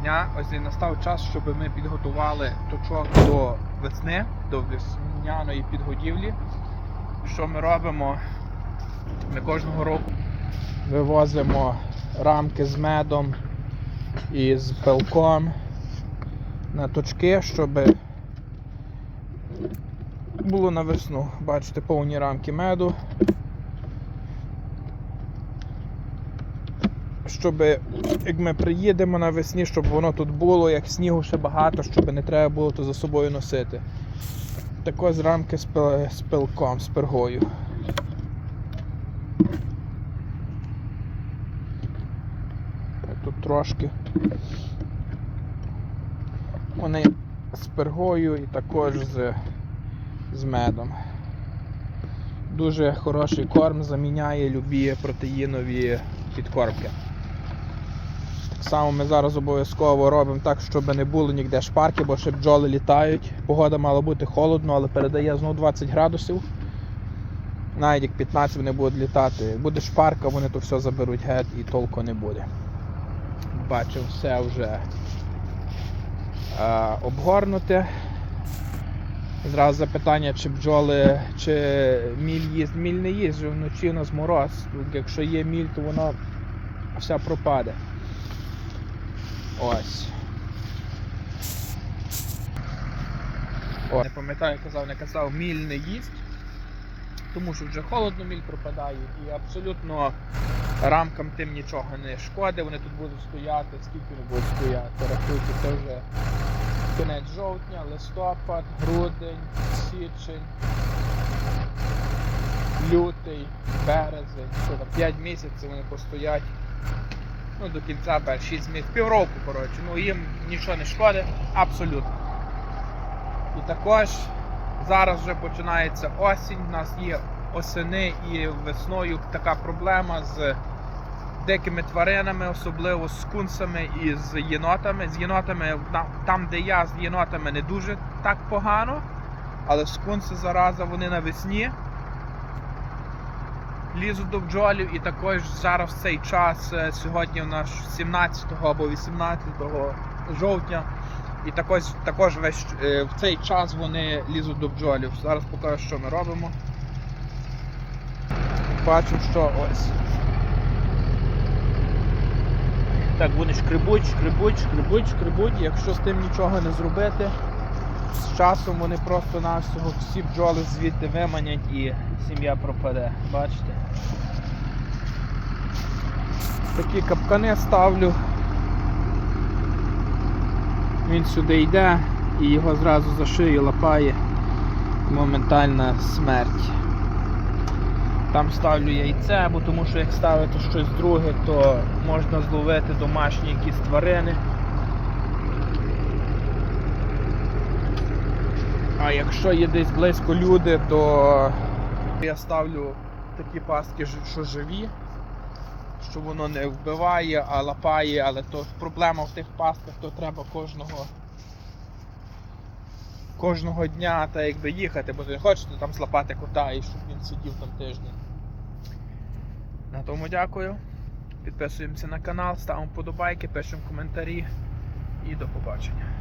дня. Ось і настав час, щоб ми підготували точок до весни, до весняної підгодівлі. Що ми робимо? Ми кожного року вивозимо рамки з медом і з пилком на точки, щоб було на весну. Бачите, повні рамки меду. Щоб як ми приїдемо навесні, щоб воно тут було, як снігу ще багато, щоб не треба було то за собою носити. Так ось рамки з, пил- з пилком, з пергою. Тут трошки. Вони з пергою і також з, з медом. Дуже хороший корм заміняє любі протеїнові підкормки. Так само ми зараз обов'язково робимо так, щоб не було ніде шпарки, бо ще бджоли літають. Погода мала бути холодно, але передає знову 20 градусів. Навіть як 15 вони будуть літати. Буде шпарка, вони то все заберуть геть і толку не буде. Бачимо, все вже е, обгорнуте. Зразу запитання, чи бджоли, чи міль їсть. Міль не їсть, вночі у нас мороз. Якщо є міль, то воно вся пропаде. Ось. О. Не пам'ятаю, казав, не казав, міль не їсть. Тому що вже холодно міль пропадає і абсолютно рамкам тим нічого не шкоди, вони тут будуть стояти, скільки вони будуть стояти. Рахуйте, це вже кінець жовтня, листопад, грудень, січень, лютий, березень, що там 5 місяців вони постоять. Ну, до кінця бере 6 місяців, півроку, коротше. Ну їм нічого не шкодить, абсолютно. І також зараз вже починається осінь, у нас є осени і весною така проблема з дикими тваринами, особливо з кунсами і з єнотами. З єнотами, там- там, де я з єнотами не дуже так погано, але скунси зараза вони навесні лізуть до бджолів і також зараз в цей час, е, сьогодні у нас 17 або 18 жовтня, і також, також весь е, в цей час вони лізуть до бджолів. Зараз покажу, що ми робимо. Бачимо, що ось. Так, вони шкребуть, шкребуть, шкребуть, шкребуть. Якщо з тим нічого не зробити, з часом вони просто навсього всі бджоли звідти виманять і сім'я пропаде. Бачите? Такі капкани ставлю. Він сюди йде і його зразу за шию лапає. Моментальна смерть. Там ставлю яйце, бо тому що як ставити щось друге, то можна зловити домашні якісь тварини. А якщо є десь близько люди, то я ставлю такі пастки, що живі, що воно не вбиває, а лапає, але то проблема в тих пастках, то треба кожного кожного дня та якби їхати, бо ви не хочете там злапати кота і щоб він сидів там тиждень. На тому дякую. Підписуємося на канал, ставимо подобайки, пишемо коментарі і до побачення.